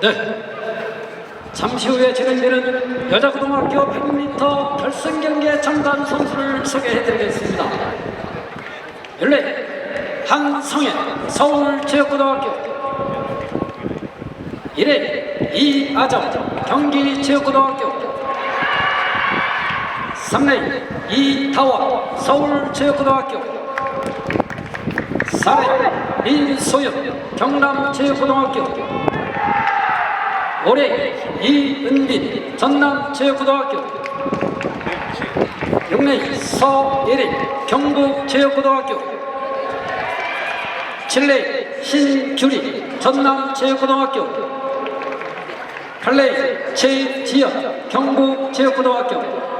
네. 잠시 후에 진행되는 여자고등학교 100m 결승 경기에 참가한 선수를 소개해드리겠습니다. 연례 한성현 서울체육고등학교 1회 이아정 경기체육고등학교 3레인 이타원 서울체육고등학교. 4레인 민소연 경남체육고등학교. 올해 이은빈 전남체육고등학교. 6레인 서예린 경북체육고등학교. 7레인 신규리 전남체육고등학교. 8레인 최지연 경북체육고등학교